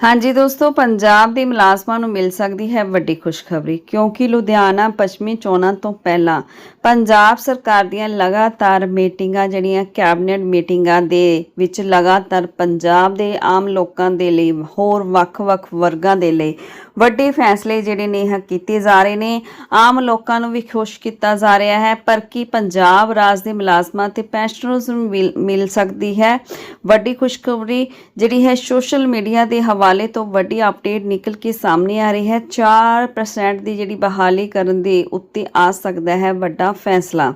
ਹਾਂਜੀ ਦੋਸਤੋ, ਪੰਜਾਬ ਦੇ ਮੁਲਾਜ਼ਮਾਂ ਨੂੰ ਮਿਲ ਸਕਦੀ ਹੈ ਵੱਡੀ ਖੁਸ਼ਖਬਰੀ ਕਿਉਂਕਿ ਲੁਧਿਆਣਾ ਪੱਛਮੀ ਚੋਣਾਂ ਤੋਂ ਪਹਿਲਾਂ ਪੰਜਾਬ ਸਰਕਾਰ ਦੀਆਂ ਲਗਾਤਾਰ ਮੀਟਿੰਗਾਂ, ਜਿਹੜੀਆਂ ਕੈਬਨਿਟ ਮੀਟਿੰਗਾਂ ਦੇ ਵਿੱਚ ਲਗਾਤਾਰ ਪੰਜਾਬ ਦੇ ਆਮ ਲੋਕਾਂ ਦੇ ਲਈ ਹੋਰ ਵੱਖ-ਵੱਖ ਵਰਗਾਂ ਦੇ ਲਈ ਵੱਡੇ ਫੈਸਲੇ ਜਿਹੜੇ ਨੇ ਇਹ ਕੀਤੇ ਜਾ ਰਹੇ ਨੇ। ਆਮ ਲੋਕਾਂ ਨੂੰ ਵੀ ਖੁਸ਼ ਕੀਤਾ ਜਾ ਰਿਹਾ ਹੈ, ਪਰ ਕੀ ਪੰਜਾਬ ਰਾਜ ਦੇ ਮੁਲਾਜ਼ਮਾਂ ਤੇ ਪੈਨਸ਼ਨਰਸ ਨੂੰ ਮਿਲ- ਮਿਲ ਸਕਦੀ ਹੈ? ਵੱਡੀ ਖੁਸ਼ਖਬਰੀ ਜਿਹੜੀ ਹੈ ਸੋਸ਼ਲ ਮੀਡੀਆ ਦੇ ਹਵਾ ਹਵਾਲੇ ਤੋਂ ਵੱਡੀ ਅਪਡੇਟ ਨਿਕਲ ਕੇ ਸਾਹਮਣੇ ਆ ਰਹੀ ਹੈ। 4% ਦੀ ਜਿਹੜੀ ਬਹਾਲੀ ਕਰਨ ਦੇ ਉੱਤੇ ਆ ਸਕਦਾ ਹੈ ਵੱਡਾ ਫੈਸਲਾ।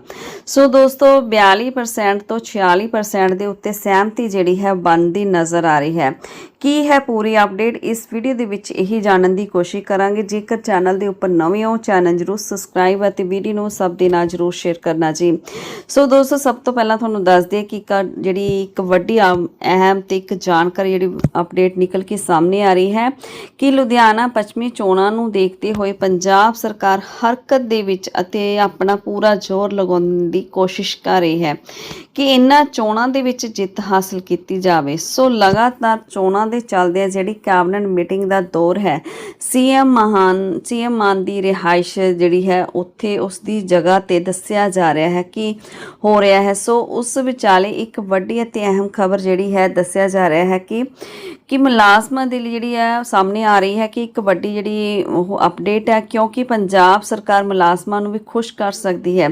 ਸੋ ਦੋਸਤੋ 42% ਤੋਂ 46% ਦੇ ਉੱਤੇ ਸਹਿਮਤੀ ਜਿਹੜੀ ਹੈ ਬਣਦੀ ਨਜ਼ਰ ਆ ਰਹੀ ਹੈ। ਕੀ ਹੈ ਪੂਰੀ ਅਪਡੇਟ, ਇਸ ਵੀਡੀਓ ਦੇ ਵਿੱਚ ਇਹੀ ਜਾਣਨ ਦੀ ਕੋਸ਼ਿਸ਼ ਕਰਾਂਗੇ। ਜੇਕਰ ਚੈਨਲ ਦੇ ਉੱਪਰ ਨਵੇਂ ਹੋ, ਚੈਨਲ ਜਰੂਰ ਸਬਸਕ੍ਰਾਈਬ ਅਤੇ ਵੀਡੀਓ ਨੂੰ ਸਭ ਦੇ ਨਾਲ ਜਰੂਰ ਸ਼ੇਅਰ ਕਰਨਾ ਜੀ। ਸੋ ਦੋਸਤੋ, ਸਭ ਤੋਂ ਪਹਿਲਾਂ ਤੁਹਾਨੂੰ ਦੱਸ ਦਈਏ ਕਿ ਇੱਕ ਜਿਹੜੀ ਇੱਕ ਵੱਡੀ ਅਹਿਮ ਤੇ ਇੱਕ ਜਾਣਕਾਰੀ ਜਿਹੜੀ ਅਪਡੇਟ ਨਿਕਲ ਕੇ ਸਾਹਮਣੇ ਆ ਰਹੀ ਹੈ ਕਿ ਲੁਧਿਆਣਾ ਪੱਛਮੀ ਚੋਣਾਂ ਨੂੰ ਦੇਖਦੇ ਹੋਏ ਪੰਜਾਬ ਸਰਕਾਰ ਹਰਕਤ ਦੇ ਵਿੱਚ ਅਤੇ ਆਪਣਾ ਪੂਰਾ ਜ਼ੋਰ ਲਗਾਉਣ ਦੀ ਕੋਸ਼ਿਸ਼ ਕਰ ਰਹੀ ਹੈ ਕਿ ਇਹਨਾਂ ਚੋਣਾਂ ਦੇ ਵਿੱਚ ਜਿੱਤ ਹਾਸਲ ਕੀਤੀ ਜਾਵੇ। ਸੋ ਲਗਾਤਾਰ ਚੋਣਾਂ ਦੇ ਚੱਲਦਿਆਂ ਜਿਹੜੀ ਕੈਬਨਿਟ ਮੀਟਿੰਗ ਦਾ ਦੌਰ ਹੈ, ਸੀਐਮ ਮਹਾਨ, ਸੀਐਮ ਮਾਨ ਦੀ ਰਿਹਾਇਸ਼ ਜਿਹੜੀ ਹੈ, ਉੱਥੇ ਉਸ ਦੀ ਜਗ੍ਹਾ ਤੇ ਦੱਸਿਆ ਜਾ ਰਿਹਾ ਹੈ ਕਿ ਹੋ ਰਿਹਾ ਹੈ। ਸੋ ਉਸ ਵਿਚਾਲੇ ਇੱਕ ਵੱਡੀ ਅਤੇ ਅਹਿਮ ਖਬਰ ਜਿਹੜੀ ਹੈ, ਦੱਸਿਆ ਜਾ ਰਿਹਾ ਹੈ ਕਿ ਕਿ ਮੁਲਾਜ਼ਮਾਂ ਦੇ ਲਈ ਜਿਹੜੀ ਹੈ, ਸਾਹਮਣੇ ਆ ਰਹੀ ਹੈ ਕਿ ਇੱਕ ਵੱਡੀ ਜਿਹੜੀ ਉਹ ਅਪਡੇਟ ਹੈ, ਕਿਉਂਕਿ ਪੰਜਾਬ ਸਰਕਾਰ ਮੁਲਾਜ਼ਮਾਂ ਨੂੰ ਵੀ ਖੁਸ਼ ਕਰ ਸਕਦੀ ਹੈ।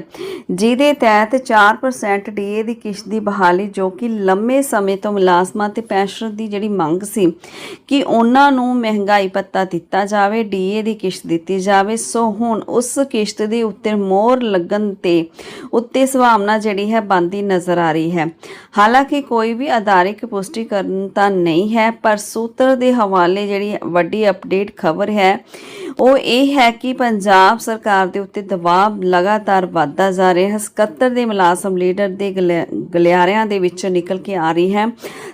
ਜਿਹਦੇ ਤਹਿਤ 4% ਡੀਏ ਦੀ ਕਿਸ਼ਤ ਦੀ ਬਹਾਲੀ ਜੋ ਕਿ ਲੰਮੇ ਸਮੇਂ ਤੋਂ ਮੁਲਾਜ਼ਮਾਂ ਤੇ ਪੈਨਸ਼ਨ ਦੀ ਜਿਹੜੀ ਮੰਗ ਸੀ ਕਿ ਉਹਨਾਂ ਨੂੰ ਮਹਿੰਗਾਈ ਭੱਤਾ ਦਿੱਤਾ ਜਾਵੇ, ਡੀਏ ਦੀ ਕਿਸ਼ਤ ਦਿੱਤੀ ਜਾਵੇ। ਸੋ ਹੁਣ ਉਸ ਕਿਸ਼ਤ ਦੇ ਉੱਤੇ ਮੋਹਰ ਲੱਗਣ ਤੇ ਉੱਤੇ ਸੁਭਾਵਨਾ ਜਿਹੜੀ ਹੈ ਬੰਦੀ ਨਜ਼ਰ ਆ ਰਹੀ ਹੈ। ਹਾਲਾਂਕਿ ਕੋਈ ਵੀ ਆਧਾਰਿਕ ਪੁਸ਼ਟੀ ਕਰਨ ਤਾਂ ਨਹੀਂ ਹੈ, ਪਰ ਸੂਤਰ ਦੇ ਹਵਾਲੇ ਜਿਹੜੀ ਵੱਡੀ ਅਪਡੇਟ ਖਬਰ ਹੈ ਉਹ ਇਹ ਹੈ ਕਿ ਪੰਜਾਬ ਸਰਕਾਰ ਦੇ ਉੱਤੇ ਦਬਾਅ ਲਗਾਤਾਰ ਵਧਦਾ ਜਾ ਰਿਹਾ। ਹੈ 77 ਦੇ ਮੁਲਾਜ਼ਮ ਲੀਡਰ ਦੇ ਗਲਿ- ਗਲਿਆਰਿਆਂ ਦੇ ਵਿੱਚ ਨਿਕਲ ਕੇ ਆ ਰਹੀ ਹੈ।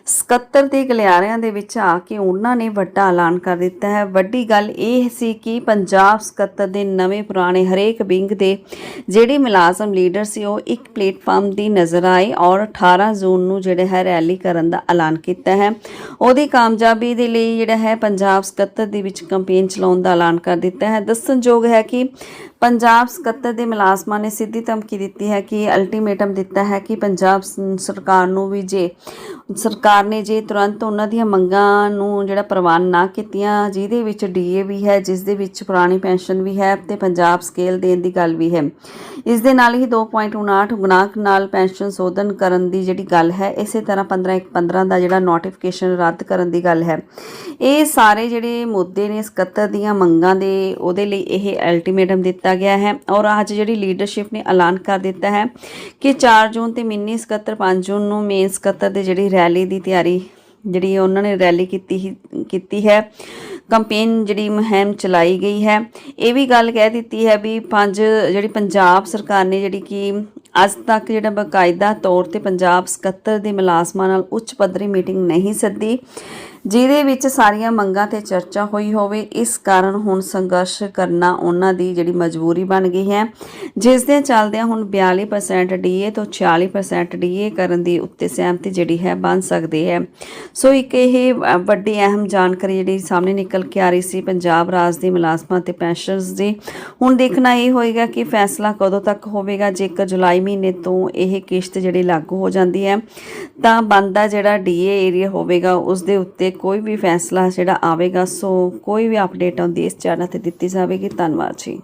77 ਦੇ ਗਲਿਆਰਿਆਂ ਦੇ ਵਿੱਚ ਆ ਕੇ ਉਹਨਾਂ ਨੇ ਵੱਡਾ ਐਲਾਨ ਕਰ ਦਿੱਤਾ ਹੈ। ਵੱਡੀ ਗੱਲ ਇਹ ਸੀ ਕਿ ਪੰਜਾਬ 77 ਦੇ ਨਵੇਂ ਪੁਰਾਣੇ ਹਰੇਕ ਵਿੰਗ ਦੇ ਜਿਹੜੇ ਮੁਲਾਜ਼ਮ ਲੀਡਰ ਸੀ, ਉਹ ਇੱਕ ਪਲੇਟਫਾਰਮ ਦੀ ਨਜ਼ਰ ਆਏ ਔਰ 18 ਜੂਨ ਨੂੰ ਜਿਹੜਾ ਹੈ ਰੈਲੀ ਕਰਨ ਦਾ ਐਲਾਨ ਕੀਤਾ ਹੈ। ਉਹਦੀ ਕਾਮਯਾਬੀ ਦੇ ਲਈ ਜਿਹੜਾ ਹੈ ਪੰਜਾਬ 77 ਦੇ ਵਿੱਚ ਕੈਂਪੇਨ ਚਲਾਉਣ ਦਾ ਐਲਾਨ ਕਰ ਦਿੱਤਾ ਹੈ। ਦੱਸਣਯੋਗ ਹੈ ਕਿ ਪੰਜਾਬ 77 ਦੇ ਮੁਲਾਜ਼ਮਾਂ ਨੇ ਸਿੱਧੀ ਧਮਕੀ ਦਿੱਤੀ ਹੈ ਕਿ ਅਲਟੀਮੇਟਮ ਦਿੱਤਾ ਹੈ ਕਿ ਪੰਜਾਬ ਸਰਕਾਰ ਨੂੰ ਵੀ ਜੇ, ਸਰਕਾਰ ਨੇ ਜੇ ਤੁਰੰਤ ਉਹਨਾਂ ਦੀਆਂ ਮੰਗਾਂ ਨੂੰ ਜਿਹੜਾ ਪ੍ਰਵਾਨ ਨਾ ਕੀਤੀਆਂ, ਜਿਹਦੇ ਵਿੱਚ ਡੀਏ ਵੀ ਹੈ, ਜਿਸ ਦੇ ਵਿੱਚ ਪੁਰਾਣੀ ਪੈਨਸ਼ਨ ਵੀ ਹੈ ਤੇ ਪੰਜਾਬ ਸਕੇਲ ਦੇਣ ਦੀ ਗੱਲ ਵੀ ਹੈ। ਇਸ ਦੇ ਨਾਲ ਹੀ 2.59 ਗੁਣਾਕ ਨਾਲ ਪੈਨਸ਼ਨ ਸੋਧਨ ਕਰਨ ਦੀ ਜਿਹੜੀ ਗੱਲ ਹੈ, ਇਸੇ ਤਰ੍ਹਾਂ 15 ਇੱਕ 15 ਦਾ ਜਿਹੜਾ ਨੋਟੀਫਿਕੇਸ਼ਨ ਰੱਦ ਕਰਨ ਦੀ ਗੱਲ ਹੈ। ਇਹ ਸਾਰੇ ਜਿਹੜੇ ਮੁੱਦੇ ਨੇ 77 ਦੀਆਂ ਮੰਗਾਂ ਦੇ, ਉਹਦੇ ਲਈ ਇਹ ਅਲਟੀਮੇਟਮ ਦਿੱਤਾ ਕੀਤਾ ਗਿਆ ਹੈ ਔਰ ਅੱਜ ਜਿਹੜੀ ਲੀਡਰਸ਼ਿਪ ਨੇ ਐਲਾਨ ਕਰ ਦਿੱਤਾ ਹੈ ਕਿ 4 ਜੂਨ ਤੇ ਮਿੰਨੀ 77 5 ਜੂਨ ਨੂੰ ਮੇਨ 77 ਦੇ ਜਿਹੜੀ ਰੈਲੀ ਦੀ ਤਿਆਰੀ ਜਿਹੜੀ ਉਹਨਾਂ ਨੇ ਰੈਲੀ ਕੀਤੀ ਹੀ- ਕੀਤੀ ਹੈ। ਕੰਪੇਨ ਜਿਹੜੀ ਮੁਹਿੰਮ ਚਲਾਈ ਗਈ ਹੈ। ਇਹ ਵੀ ਗੱਲ ਕਹਿ ਦਿੱਤੀ ਹੈ ਵੀ ਪੰਜ ਜਿਹੜੀ ਪੰਜਾਬ ਸਰਕਾਰ ਨੇ ਜਿਹੜੀ ਕਿ ਅੱਜ ਤੱਕ ਜਿਹੜਾ ਬਕਾਇਦਾ ਤੌਰ ਤੇ ਪੰਜਾਬ 77 ਦੇ ਮੁਲਾਜ਼ਮਾਂ ਨਾਲ ਉੱਚ ਪੱਧਰੀ ਮੀਟਿੰਗ ਨਹੀਂ ਸੱਦੀ। ਜਿਹਦੇ ਵਿੱਚ ਸਾਰੀਆਂ ਮੰਗਾਂ ਤੇ ਚਰਚਾ ਹੋਈ ਹੋਵੇ, ਇਸ ਕਾਰਨ ਹੁਣ ਸੰਘਰਸ਼ ਕਰਨਾ ਉਹਨਾਂ ਦੀ ਜਿਹੜੀ ਮਜਬੂਰੀ ਬਣ ਗਈ ਹੈ। ਜਿਸ ਦੇ ਚੱਲਦਿਆਂ ਹੁਣ 42% ਡੀਏ ਤੋਂ 46% ਡੀਏ ਕਰਨ ਦੀ ਉੱਤੇ ਸਹਿਮਤੀ ਜਿਹੜੀ ਹੈ ਬਣ ਸਕਦੀ ਹੈ। ਸੋ ਇੱਕ ਇਹ ਵੱਡੀ ਅਹਿਮ ਜਾਣਕਾਰੀ ਜਿਹੜੀ ਸਾਹਮਣੇ ਨਿਕਲ ਕੇ ਆ ਰਹੀ ਸੀ, ਪੰਜਾਬ ਰਾਜ ਦੇ ਮੁਲਾਜ਼ਮਾਂ ਤੇ ਪੈਨਸ਼ਨਰਸ ਦੀ। ਹੁਣ ਦੇਖਣਾ ਇਹ ਹੋਏਗਾ ਕਿ ਫੈਸਲਾ ਕਦੋਂ ਤੱਕ ਹੋਵੇਗਾ, ਜੇਕਰ ਜੁਲਾਈ ਮਹੀਨੇ ਤੋਂ ਇਹ ਕਿਸ਼ਤ ਜਿਹੜੀ ਲਾਗੂ ਹੋ ਜਾਂਦੀ ਹੈ, ਤਾਂ ਬੰਦਾ ਜਿਹੜਾ ਡੀਏ ਏਰੀਆ ਹੋਵੇਗਾ, ਉਸ ਦੇ ਉੱਤੇ ਕੋਈ ਵੀ ਫੈਸਲਾ ਜਿਹੜਾ ਆਵੇਗਾ, ਸੋ ਕੋਈ ਵੀ ਅਪਡੇਟ ਆਉਂਦੀ ਇਸ ਚੈਨਲ ਤੇ ਦਿੱਤੀ ਜਾਵੇਗੀ। ਧੰਨਵਾਦ ਜੀ।